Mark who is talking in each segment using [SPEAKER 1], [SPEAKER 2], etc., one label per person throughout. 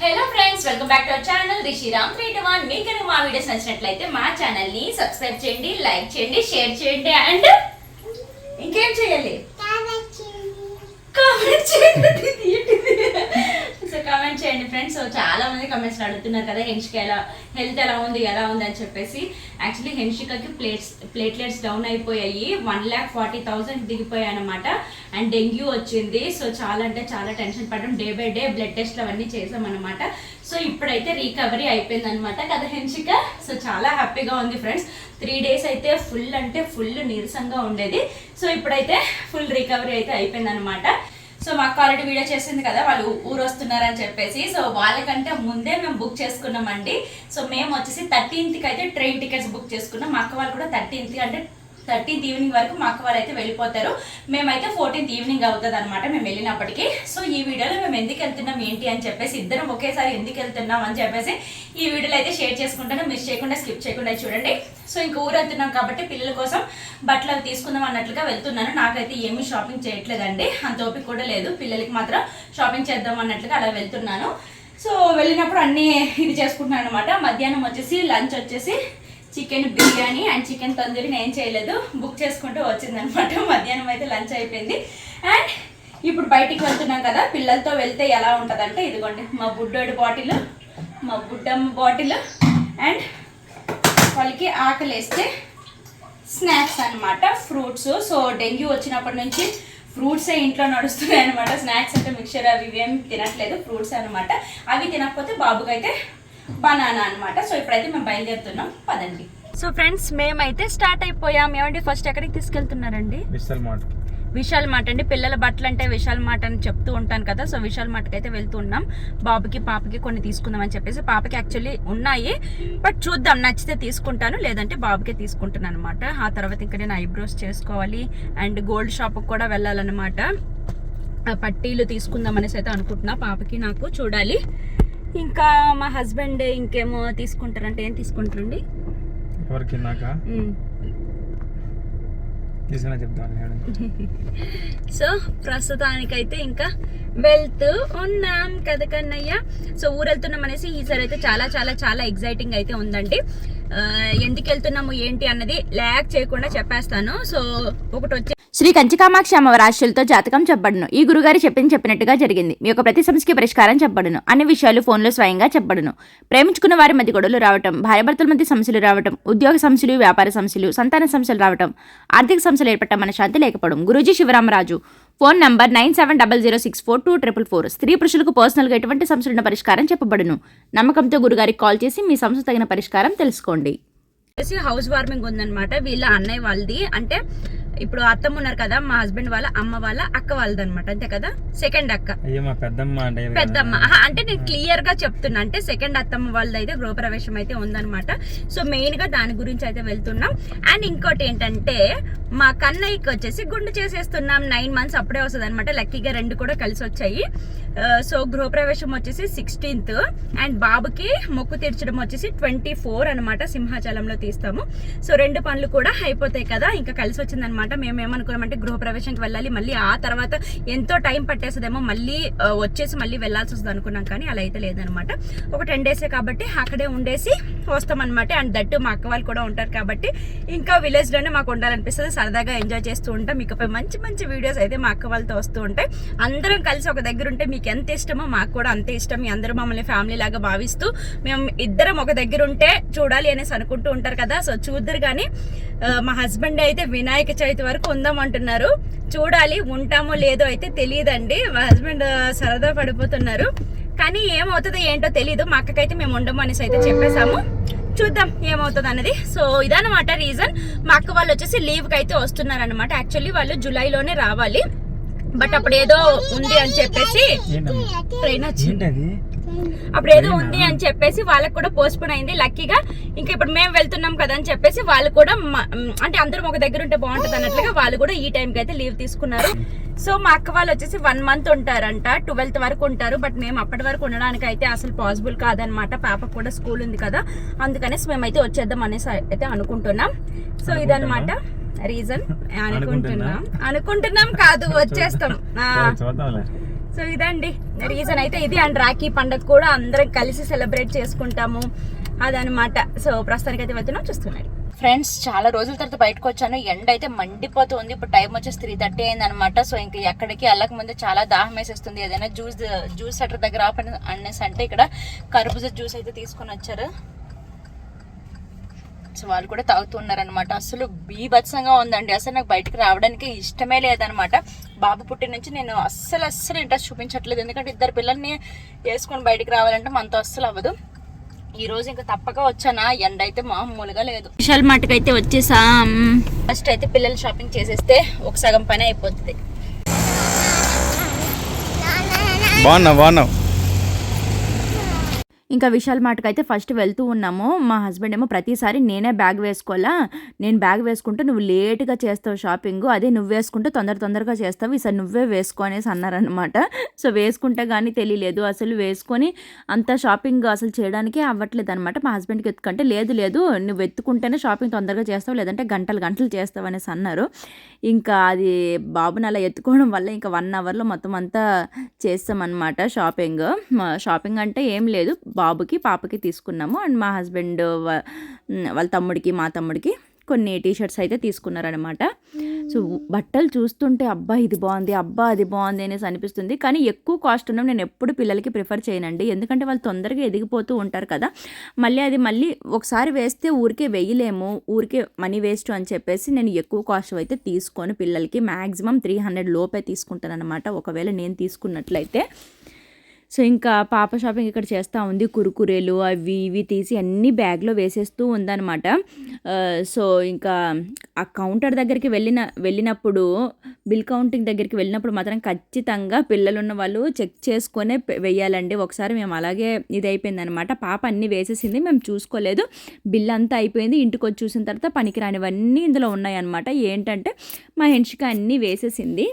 [SPEAKER 1] Hello friends welcome back to our channel Rishiram three two one మీకు కనుక మా videos నచ్చినట్లయితే మా ఛానల్ని సబ్స్క్రైబ్ చేయండి లైక్ చేయండి షేర్ చేయండి అండ్ ఇంకేం చేయాలి? కామెంట్ చేయండి. కామెంట్ చేయండి ఫ్రెండ్స్ సో చాలా మంది కమెంట్స్ అడుగుతున్నారు కదా హెన్షిక ఎలా హెల్త్ ఎలా ఉంది ఎలా ఉంది అని చెప్పేసి. యాక్చువల్లీ హెన్షికకి ప్లేట్స్ ప్లేట్లెట్స్ డౌన్ అయిపోయాయి. వన్ ల్యాక్ ఫార్టీ థౌసండ్ దిగిపోయాయి అనమాట అండ్ డెంగ్యూ వచ్చింది. సో చాలా అంటే చాలా టెన్షన్ పడడం. డే బై డే బ్లడ్ టెస్ట్లు అవన్నీ చేసామన్నమాట సో ఇప్పుడైతే రీకవరీ అయిపోయింది అనమాట కదా హెన్షిక. సో చాలా హ్యాపీగా ఉంది ఫ్రెండ్స్ త్రీ డేస్ అయితే ఫుల్ అంటే ఫుల్ నీరసంగా ఉండేది. సో ఇప్పుడైతే ఫుల్ రికవరీ అయితే అయిపోయింది అనమాట సో మాకు ఆల్రెడీ వీడియో చేసింది కదా వాళ్ళు ఊరు వస్తున్నారని చెప్పేసి. సో వాళ్ళకంటే ముందే మేము బుక్ చేసుకున్నామండి. సో మేము వచ్చేసి థర్టీన్త్కి అయితే ట్రైన్ టికెట్స్ బుక్ చేసుకున్నాం. మా అక్క వాళ్ళు కూడా థర్టీన్త్ అంటే థర్టీన్త్ ఈవినింగ్ వరకు మా అక్క వాళ్ళు అయితే వెళ్ళిపోతారు. మేమైతే ఫోర్టీన్త్ ఈవినింగ్ అవుతుంది అనమాట మేము వెళ్ళినప్పటికీ. సో ఈ వీడియోలో మేము ఎందుకు వెళ్తున్నాం ఏంటి అని చెప్పేసి ఇద్దరం ఒకేసారి ఎందుకు వెళ్తున్నాం అని చెప్పేసి ఈ వీడియోలో అయితే షేర్ చేసుకుంటాను. మిస్ చేయకుండా స్కిప్ చేయకుండా చూడండి. సో ఇంక ఊరు వెళ్తున్నాం కాబట్టి పిల్లల కోసం బట్టలు అవి తీసుకుందాం అన్నట్లుగా వెళ్తున్నాను. నాకైతే ఏమీ షాపింగ్ చేయట్లేదండి. అంత ఓపిక కూడా లేదు. పిల్లలకి మాత్రం షాపింగ్ చేద్దాం అన్నట్లుగా అలా వెళ్తున్నాను. సో వెళ్ళినప్పుడు అన్నీ ఇది చేసుకుంటున్నాను అనమాట మధ్యాహ్నం వచ్చేసి లంచ్ వచ్చేసి chicken biryani and chicken tandoori నేను చేయలేదు. బుక్ చేసుకుంటూ వచ్చిందనమాట. మధ్యాహ్నం అయితే లంచ్ అయిపోయింది. అండ్ ఇప్పుడు బయటికి వెళ్తున్నాం కదా పిల్లలతో వెళ్తే ఎలా ఉంటుందంటే ఇదిగోండి మా బుడ్డోడి బాటిల్ మా బుడ్డమ్మ బాటిల్ అండ్ వాళ్ళకి ఆకలి వేస్తే స్నాక్స్ అనమాట ఫ్రూట్స్. సో డెంగ్యూ వచ్చినప్పటి నుంచి ఫ్రూట్సే ఇంట్లో నడుస్తున్నాయి అనమాట స్నాక్స్ అంటే మిక్చర్ అవి ఏమి తినట్లేదు ఫ్రూట్స్ అనమాట అవి తినకపోతే బాబుకైతే బనానా అన్నమాట. సో ఇప్పుడైతే మేము బయలుదేరుతున్నాం. పదండి. సో ఫ్రెండ్స్ మేమైతే స్టార్ట్ అయిపోయాం. ఏమండి ఫస్ట్ ఎక్కడికి తీసుకెళ్తున్నారండి? విశాల్ మాట అండి. పిల్లల బట్టలు అంటే విశాల్ మాట అని చెప్తూ ఉంటాను కదా. సో విశాల్ మాటకి అయితే వెళ్తూ ఉన్నాం. బాబుకి పాపకి కొన్ని తీసుకుందాం అని చెప్పేసి పాపకి యాక్చువల్లీ ఉన్నాయి. బట్ చూద్దాం నచ్చితే తీసుకుంటాను. లేదంటే బాబుకే తీసుకుంటున్నాను అనమాట ఆ తర్వాత ఇంకా నేను ఐబ్రోస్ చేసుకోవాలి. అండ్ గోల్డ్ షాప్కి కూడా వెళ్ళాలన్నమాట. ఆ పట్టీలు తీసుకుందాం అనేసి అయితే అనుకుంటున్నా. పాపకి నాకు చూడాలి. ఇంకా మా హస్బెండ్ ఇంకేమో తీసుకుంటారంటే ఏం తీసుకుంటారండి?
[SPEAKER 2] ఎవరికి నాక
[SPEAKER 1] మ్.
[SPEAKER 2] తీసుకున్నా చెప్తాను మేడం.
[SPEAKER 1] సో ప్రస్తుతానికైతే ఇంకా వెళ్తూ ఉన్నాం కదా కన్నయ్య. సో ఊరు వెళ్తున్నాం అనేసి ఈసారి అయితే చాలా చాలా చాలా ఎగ్జైటింగ్ అయితే ఉందండి. ఎందుకు వెళ్తున్నాము ఏంటి అన్నది ల్యాక్ చేయకుండా చెప్పేస్తాను. సో ఒకటి వచ్చి
[SPEAKER 3] శ్రీ కంచికామాక్షి అమ్మవారి ఆశలతో జాతకం చెప్పబడును. ఈ గురుగారు చెప్పింది చెప్పినట్టుగా జరిగింది. మీ యొక్క ప్రతి సమస్యకి పరిష్కారం చెప్పబడును. అన్ని విషయాలు ఫోన్లో స్వయంగా చెప్పబడును. ప్రేమించుకున్న వారి మధ్య గొడవలు రావటం భార్యాభర్తల మధ్య సమస్యలు రావటం ఉద్యోగ సమస్యలు వ్యాపార సమస్యలు సంతాన సమస్యలు రావటం ఆర్థిక సమస్యలు ఏర్పడటం మన శాంతి లేకపోవడం. Guruji Sivaramaraju phone number nine seven double zero six four two triple four. స్త్రీ పురుషులకు పర్సనల్గా ఎటువంటి సమస్యలున్న పరిష్కారం చెప్పబడును. నమ్మకంతో గురుగారికి కాల్ చేసి మీ సమస్య తగిన పరిష్కారం తెలుసుకోండి.
[SPEAKER 1] హౌస్ వార్మింగ్ ఉందన్నమాట. వీళ్ళ అన్నయ్య వాళ్ళది. అంటే ఇప్పుడు అత్తమ్మ ఉన్నారు కదా మా హస్బెండ్ వాళ్ళ అమ్మ వాళ్ళ అక్క వాళ్ళది అనమాట అంతే కదా? సెకండ్ అక్క.
[SPEAKER 2] పెద్దమ్మ అంటే
[SPEAKER 1] నేను క్లియర్గా చెప్తున్నా. అంటే సెకండ్ అత్తమ్మ వాళ్ళది అయితే గృహప్రవేశం అయితే ఉందన్నమాట. సో మెయిన్గా దాని గురించి అయితే వెళ్తున్నాం. అండ్ ఇంకోటి ఏంటంటే మా కన్నయ్యకి వచ్చేసి గుండు చేసేస్తున్నాం. నైన్ మంత్స్ అప్పుడే వస్తుంది అనమాట లక్కీగా రెండు కూడా కలిసి వచ్చాయి సో గృహప్రవేశం వచ్చేసి సిక్స్టీన్త్. అండ్ బాబుకి మొక్కు తీర్చడం వచ్చేసి ట్వంటీ ఫోర్ అనమాట సింహాచలంలో తీస్తాము. సో రెండు పనులు కూడా అయిపోతాయి కదా ఇంకా కలిసి వచ్చిందనమాట మేమేమనుకున్నామంటే గృహప్రవేశంకి వెళ్ళాలి మళ్ళీ ఆ తర్వాత ఎంతో టైం పట్టేస్తుందేమో మళ్ళీ వచ్చేసి మళ్ళీ వెళ్ళాల్సి వస్తుంది అనుకున్నాం కానీ అలా అయితే లేదనమాట ఒక టెన్ డేసే కాబట్టి అక్కడే ఉండేసి వస్తామన్నమాట. అండ్ దట్టు మా అక్క వాళ్ళు కూడా ఉంటారు కాబట్టి ఇంకా విలేజ్లోనే మాకు ఉండాలనిపిస్తుంది. సరదాగా ఎంజాయ్ చేస్తూ ఉంటాం. ఇకపై మంచి మంచి వీడియోస్ అయితే మా అక్క వాళ్ళతో వస్తూ ఉంటాయి. అందరం కలిసి ఒక దగ్గర ఉంటే మీకు ఎంత ఇష్టమో మాకు కూడా అంతే ఇష్టం. మీ అందరూ మమ్మల్ని ఫ్యామిలీ లాగా భావిస్తూ మేము ఇద్దరం ఒక దగ్గర ఉంటే చూడాలి అనేసి అనుకుంటూ ఉంటారు కదా. సో చూద్దరు కానీ మా హస్బెండ్ అయితే వినాయక చవితి వరకు ఉందాం అంటున్నారు. చూడాలి ఉంటామో లేదో అయితే తెలియదండి. మా హస్బెండ్ సరదా పడిపోతున్నారు. కానీ ఏమవుతుందో ఏంటో తెలియదు మా అక్కకైతే మేము ఉండము అనేసి అయితే చెప్పేశాము. చూద్దాం ఏమవుతుంది అన్నది. సో ఇదన్నమాట రీజన్ మా అక్క వాళ్ళు వచ్చేసి లీవ్కి అయితే వస్తున్నారు అనమాట యాక్చువల్లీ వాళ్ళు జూలైలోనే రావాలి. బట్ అప్పుడు ఏదో ఉంది అని చెప్పేసి ట్రైన్ వచ్చింది. అప్పుడు ఏదో ఉంది అని చెప్పేసి వాళ్ళకి కూడా పోస్ట్పోన్ అయింది. లక్కీగా ఇంకా ఇప్పుడు మేము వెళ్తున్నాం కదా అని చెప్పేసి వాళ్ళు కూడా అంటే అందరం ఒక దగ్గర ఉంటే బాగుంటది అన్నట్లుగా వాళ్ళు కూడా ఈ టైంకి అయితే లీవ్ తీసుకున్నారు. సో మా అక్క వాళ్ళు వచ్చేసి వన్ మంత్ ఉంటారంట ట్వెల్త్ వరకు ఉంటారు. బట్ మేము అప్పటి వరకు ఉండడానికి అయితే అసలు పాసిబుల్ కాదనమాట పాపకు కూడా స్కూల్ ఉంది కదా అందుకనేసి మేమైతే వచ్చేద్దాం అనేసి అయితే అనుకుంటున్నాం. సో ఇదన్నమాట. రీజన్ అనుకుంటున్నాం. అనుకుంటున్నాం. కాదు వచ్చేస్తాం. ఆ.
[SPEAKER 2] సరే, చూద్దాంలే.
[SPEAKER 1] సో సో ఇదండి. రీజన్ అయితే ఇది అండ్ రాఖీ పండుగ కూడా అందరం కలిసి సెలబ్రేట్ చేసుకుంటాము అదనమాట. సో ప్రస్తుతానికి అయితే వెళ్తున్నాం చూస్తున్నాడు. ఫ్రెండ్స్ చాలా రోజుల తర్వాత బయటకు వచ్చాను. ఎండ అయితే మండిపోతుంది. ఇప్పుడు టైం వచ్చేసి త్రీ థర్టీ అయింది అనమాట సో ఇంకా ఎక్కడికి వెళ్ళక ముందు చాలా దాహం వేసేస్తుంది. ఏదైనా జ్యూస్ జ్యూస్ సెటర్ దగ్గర ఆపని అనేసి అంటే ఇక్కడ కర్బూజా జ్యూస్ అయితే తీసుకొని వచ్చారు. సో వాళ్ళు కూడా తాగుతున్నారు అనమాట అసలు బీభత్సంగా ఉందండి. అసలు నాకు బయటకు రావడానికి ఇష్టమే లేదనమాట బాబు పుట్టిన నుంచి నేను అస్సలు అస్సలు ఇంట్రెస్ట్ చూపించట్లేదు. ఎందుకంటే ఇద్దరు పిల్లల్ని వేసుకొని బయటికి రావాలంటే మనతో అస్సలు అవ్వదు. ఈ రోజు ఇంకా తప్పక వచ్చానా? ఎండ అయితే మామూలుగా లేదు. విశాల్ మార్ట్కి అయితే వచ్చేసాం. ఫస్ట్ అయితే పిల్లలు షాపింగ్ చేసేస్తే ఒక సగం పని అయిపోతుంది
[SPEAKER 2] బాగున్నావు బాగున్నావు.
[SPEAKER 3] ఇంకా విశాల్ మాటకు అయితే ఫస్ట్ వెళ్తూ ఉన్నాము. మా హస్బెండ్ ఏమో ప్రతిసారి నేనే బ్యాగ్ వేసుకోవాలా? నేను బ్యాగ్ వేసుకుంటే నువ్వు లేట్గా చేస్తావు షాపింగ్. అదే నువ్వు వేసుకుంటే తొందర తొందరగా చేస్తావు. ఈసారి నువ్వే వేసుకో అనేసి అన్నారనమాట సో వేసుకుంటే కానీ తెలియలేదు. అసలు వేసుకొని అంత షాపింగ్ అసలు చేయడానికే అవ్వట్లేదు అనమాట మా హస్బెండ్కి. ఎత్తుకంటే లేదు లేదు నువ్వు ఎత్తుకుంటేనే షాపింగ్ తొందరగా చేస్తావు. లేదంటే గంటలు గంటలు చేస్తావు అనేసి అన్నారు. ఇంకా అది బాబుని అలా ఎత్తుకోవడం వల్ల ఇంకా వన్ అవర్లో మొత్తం అంతా చేస్తామన్నమాట షాపింగ్. మా షాపింగ్ అంటే ఏం లేదు. బాబుకి పాపకి తీసుకున్నాము. అండ్ మా హస్బెండ్ వాళ్ళ తమ్ముడికి మా తమ్ముడికి కొన్ని టీ షర్ట్స్ అయితే తీసుకున్నారనమాట సో బట్టలు చూస్తుంటే అబ్బా ఇది బాగుంది అబ్బా అది బాగుంది అనేసి అనిపిస్తుంది. కానీ ఎక్కువ కాస్ట్ ఉన్న నేను ఎప్పుడు పిల్లలకి ప్రిఫర్ చేయనండి. ఎందుకంటే వాళ్ళు తొందరగా ఎదిగిపోతూ ఉంటారు కదా. మళ్ళీ అది మళ్ళీ ఒకసారి వేస్తే ఊరికే వేయలేము ఊరికే మనీ వేస్ట్ అని చెప్పేసి నేను ఎక్కువ కాస్ట్ అయితే తీసుకొని పిల్లలకి మ్యాక్సిమం త్రీ హండ్రెడ్ లోపే తీసుకుంటాను అనమాట ఒకవేళ నేను తీసుకున్నట్లయితే. సో ఇంకా పాప షాపింగ్ ఇక్కడ చేస్తూ ఉంది. కురుకురేలు అవి ఇవి తీసి అన్ని బ్యాగ్లో వేసేస్తూ ఉందన్నమాట. సో ఇంకా ఆ కౌంటర్ దగ్గరికి వెళ్ళిన వెళ్ళినప్పుడు బిల్ కౌంటింగ్ దగ్గరికి వెళ్ళినప్పుడు మాత్రం ఖచ్చితంగా పిల్లలు ఉన్న వాళ్ళు చెక్ చేసుకొనే వెయ్యాలండి. ఒకసారి మేము అలాగే ఇది అయిపోయిందనమాట పాప అన్ని వేసేసింది మేము చూసుకోలేదు. బిల్ అంతా అయిపోయింది. ఇంటికి వచ్చి చూసిన తర్వాత పనికిరానివన్నీ ఇందులో ఉన్నాయన్నమాట. ఏంటంటే మా హెన్షిక అన్నీ వేసేసింది.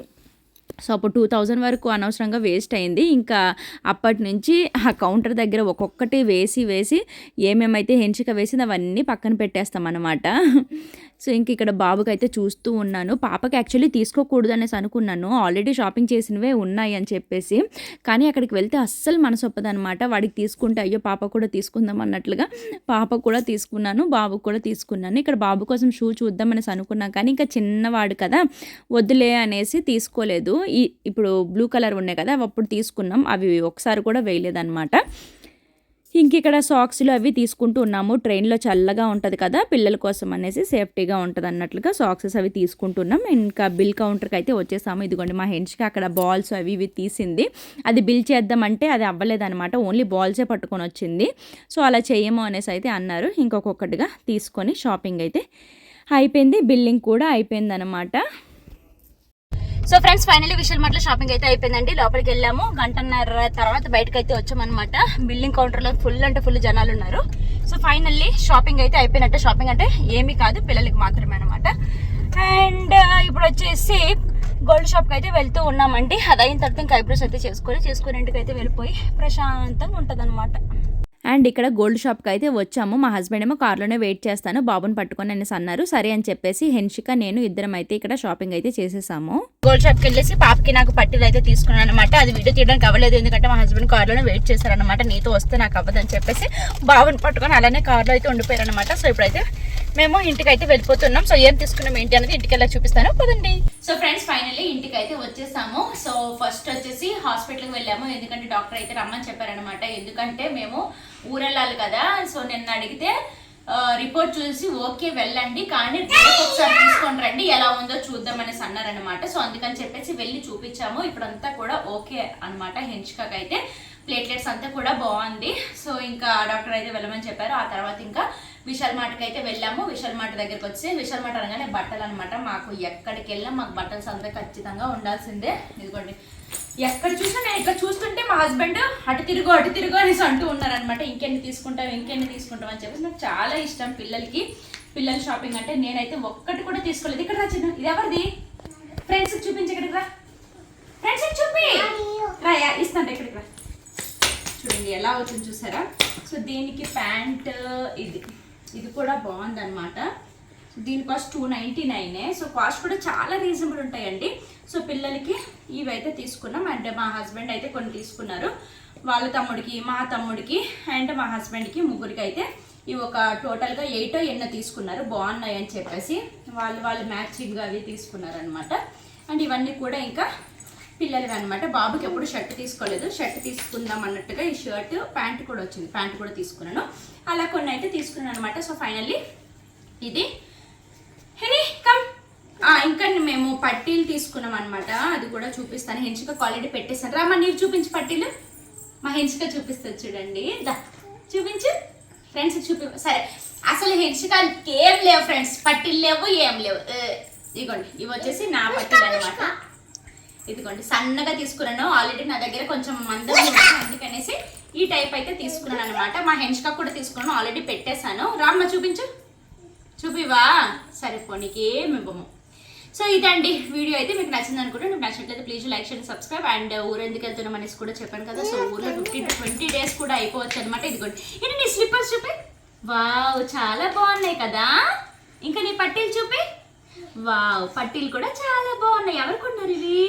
[SPEAKER 3] సో అప్పుడు టూ థౌజండ్ వరకు అనవసరంగా వేస్ట్ అయింది. ఇంకా అప్పటి నుంచి ఆ కౌంటర్ దగ్గర ఒక్కొక్కటి వేసి వేసి ఏమేమైతే హెంచిక వేసింది అవన్నీ పక్కన పెట్టేస్తాం అనమాట సో ఇంక ఇక్కడ బాబుకి అయితే చూస్తూ ఉన్నాను. పాపకి యాక్చువల్లీ తీసుకోకూడదు అనేసి అనుకున్నాను. ఆల్రెడీ షాపింగ్ చేసినవే ఉన్నాయి అని చెప్పేసి. కానీ అక్కడికి వెళ్తే అస్సలు మనసొప్పదనమాట వాడికి తీసుకుంటే అయ్యో పాప కూడా తీసుకుందాం అన్నట్లుగా. పాప కూడా తీసుకున్నాను బాబుకు కూడా తీసుకున్నాను. ఇక్కడ బాబు కోసం షూ చూద్దాం అనేసి అనుకున్నాను. కానీ ఇంకా చిన్నవాడు కదా వద్దులే అనేసి తీసుకోలేదు. ఈ ఇప్పుడు బ్లూ కలర్ ఉన్నాయి కదా అవి అప్పుడు తీసుకున్నాం. అవి ఒకసారి కూడా వేయలేదన్నమాట. ఇంక ఇక్కడ సాక్స్లు అవి తీసుకుంటూ ఉన్నాము. ట్రైన్లో చల్లగా ఉంటుంది కదా పిల్లల కోసం అనేసి సేఫ్టీగా ఉంటుంది అన్నట్లుగా సాక్సెస్ అవి తీసుకుంటున్నాం ఇంకా బిల్ కౌంటర్కి అయితే వచ్చేసాము. ఇదిగోండి మా హెండ్స్కి అక్కడ బాల్స్ అవి ఇవి తీసింది. అది బిల్ చేద్దామంటే అది అవ్వలేదన్నమాట. ఓన్లీ బాల్సే పట్టుకొని వచ్చింది. సో అలా చేయము అనేసి అయితే అన్నారు. ఇంకొకొక్కటిగా తీసుకొని షాపింగ్ అయితే అయిపోయింది. బిల్లింగ్ కూడా అయిపోయింది అనమాట
[SPEAKER 1] సో ఫ్రెండ్స్ ఫైనల్లీ విశాల్ మార్ట్లో షాపింగ్ అయితే అయిపోయిందండి. లోపలికి వెళ్ళాము. గంటన్నర తర్వాత బయటకు అయితే వచ్చామన్నమాట. బిల్డింగ్ కౌంటర్లో ఫుల్ అంటే ఫుల్ జనాలు ఉన్నారు. సో ఫైనల్లీ షాపింగ్ అయితే అయిపోయినట్టు. షాపింగ్ అంటే ఏమీ కాదు పిల్లలకి మాత్రమే అనమాట అండ్ ఇప్పుడు వచ్చేసి గోల్డ్ షాప్కి అయితే వెళ్తూ ఉన్నామండి. అది అయిన తర్వాత ఇంకా ఐబ్రోస్ అయితే చేసుకొని చేసుకుని ఇంటికి అయితే వెళ్ళిపోయి ప్రశాంతంగా ఉంటుంది
[SPEAKER 3] అండ్ ఇక్కడ గోల్డ్ షాప్కి అయితే వచ్చాము. మా హస్బెండ్ ఏమో కార్లోనే వెయిట్ చేస్తాను. బాబుని పట్టుకొని అనేసి అన్నారు. సరే అని చెప్పేసి హెన్షిక నేను ఇద్దరం అయితే ఇక్కడ షాపింగ్ అయితే చేసేసాము.
[SPEAKER 1] గోల్డ్ షాప్కి వెళ్ళేసి పాపకి నాకు పట్టీలు అయితే తీసుకున్నాను అనమాట అది వీడియో తీయడానికి అవ్వలేదు. ఎందుకంటే మా హస్బెండ్ కార్లోనే వెయిట్ చేశారనమాట నీతో వస్తే నాకు అవ్వదని చెప్పేసి బాబుని పట్టుకొని అలానే కార్లో అయితే ఉండిపోయారనమాట సో ఇప్పుడైతే మేము ఇంటికి అయితే వెళ్ళిపోతున్నాం. సో ఏం తీసుకున్నాం ఏంటి అనేది ఇంటికి వెళ్ళి చూపిస్తాను. పదండి. సో ఫ్రెండ్స్ ఫైనల్లీ ఇంటికి అయితే వచ్చేసాము. సో ఫస్ట్ వచ్చేసి హాస్పిటల్కి వెళ్ళాము. ఎందుకంటే డాక్టర్ అయితే రమ్మని చెప్పారనమాట ఎందుకంటే మేము ఊరెళ్ళాలి కదా. సో నిన్న అడిగితే రిపోర్ట్ చూసి ఓకే వెళ్ళండి. కానీ రేపు ఒకసారి తీసుకొని రండి. ఎలా ఉందో చూద్దాం అనేసి అన్నారనమాట సో అందుకని చెప్పేసి వెళ్ళి చూపించాము. ఇప్పుడంతా కూడా ఓకే అనమాట హెంచ్కాక్ అయితే ప్లేట్లెట్స్ అంతా కూడా బాగుంది. సో ఇంకా డాక్టర్ అయితే వెళ్ళమని చెప్పారు. ఆ తర్వాత ఇంకా విశాల్ మార్ట్కి అయితే వెళ్ళాము. విశాల్ మార్ట్ దగ్గరికి వచ్చి విశాల్ మార్ట్ అనగానే బట్టలు అనమాట మాకు ఎక్కడికి వెళ్ళినా మాకు బట్టలు అంతా ఖచ్చితంగా ఉండాల్సిందే. ఇదిగోండి. ఎక్కడ చూసినా నేను ఇక్కడ చూస్తుంటే మా హస్బెండ్ అటు తిరుగు అటు తిరుగు అనేసి అంటూ ఉన్నారనమాట ఇంకెన్ని తీసుకుంటాం ఇంకెన్ని తీసుకుంటాం అని చెప్పేసి నాకు చాలా ఇష్టం పిల్లలకి. పిల్లల షాపింగ్ అంటే నేనైతే ఒక్కటి కూడా తీసుకోలేదు. ఇక్కడ రా చిన్న ఇది ఎవరిది? ఫ్రెండ్స్ చూపించి ఇక్కడికి రా. ఫ్రెండ్స్ చూపి. రా ఇస్తాను ఇక్కడికి రా. చూడండి ఎలా అవుతుంది చూసారా? సో దీనికి ప్యాంట్ ఇది. ఇది కూడా బాగుందనమాట దీని కాస్ట్ టూ నైంటీ నైనే సో కాస్ట్ కూడా చాలా రీజనబుల్ ఉంటాయండి. సో పిల్లలకి ఇవైతే తీసుకున్నాం. అండ్ మా హస్బెండ్ అయితే కొన్ని తీసుకున్నారు. వాళ్ళ తమ్ముడికి మా తమ్ముడికి అండ్ మా హస్బెండ్కి ముగ్గురికి అయితే ఇవి ఒక టోటల్గా ఎయిట్ ఎన్నో తీసుకున్నారు. బాగున్నాయి అని చెప్పేసి వాళ్ళు వాళ్ళు మ్యాచింగ్ అవి తీసుకున్నారు అనమాట అండ్ ఇవన్నీ కూడా ఇంకా పిల్లలవి అనమాట బాబుకి ఎప్పుడు షర్ట్ తీసుకోలేదు. షర్ట్ తీసుకుందాం అన్నట్టుగా ఈ షర్ట్ ప్యాంట్ కూడా వచ్చింది. ప్యాంట్ కూడా తీసుకున్నాను. అలా కొన్ని అయితే తీసుకున్నాను అనమాట సో ఫైనల్లీ ఇది. హెనీ కమ్. ఇంకా మేము పట్టీలు తీసుకున్నాం అనమాట అది కూడా చూపిస్తాను. హెంచిక క్వాలిటీ పెట్టేశాను. రామా నీవు చూపించి పట్టీలు. మా హెంచిక చూపిస్తుంది చూడండి. దా చూపించు. ఫ్రెండ్స్ చూపి సరే. అసలు హెన్సికకి ఏం లేవు ఫ్రెండ్స్. పట్టీలు లేవు ఏం లేవు. ఇదిగోండి ఇవి వచ్చేసి నా పట్టీలు అనమాట ఇదిగోండి సన్నగా తీసుకున్నాను. ఆల్రెడీ నా దగ్గర కొంచెం మందం ఉంది అందుకనేసి ఈ టైప్ అయితే తీసుకున్నాను అనమాట మా హెన్స్కా కూడా తీసుకున్నాను ఆల్రెడీ పెట్టేశాను. రామ్మ చూపించు. చూపివా సరే పోనీకి ఇవ్వము. సో ఇదండి వీడియో అయితే మీకు నచ్చింది అనుకుంటే మీకు నచ్చినట్లయితే ప్లీజ్ లైక్ చేయండి సబ్స్క్రైబ్ అండ్ ఊరు ఎందుకు వెళ్తున్నాం అనేసి కూడా చెప్పాను కదా. సో ఊర్లో ఫిఫ్టీన్ టు ట్వంటీ డేస్ కూడా అయిపోవచ్చు అనమాట ఇదిగోండి. ఇది నీ స్లిప్పర్స్ చూపి? వావ్ చాలా బాగున్నాయి కదా. ఇంకా నీ పట్టీలు చూపి? వావ్ పట్టీలు కూడా చాలా బాగున్నాయి. ఎవరు కొన్నారు ఇవి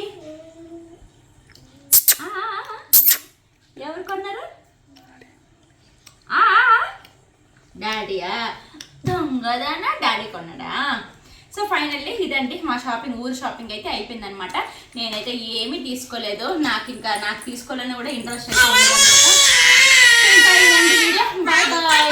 [SPEAKER 1] ఆ, ఆ, ఆ. ఎవరు కొన్నారు ఆ, ఆ, ఆ. డాడీయా దొంగదానా? డాడీ కొన్నాడా? సో ఫైనల్లీ ఇదండి మా షాపింగ్ ఊరు షాపింగ్ అయితే అయిపోయిందనమాట నేనైతే ఏమీ తీసుకోలేదు. నాకు ఇంకా నాకు తీసుకోవాలని కూడా ఇంట్రెస్ట్ అయితే ఉంది అనమాట ఇంకా వీడియో బాయ్ బాయ్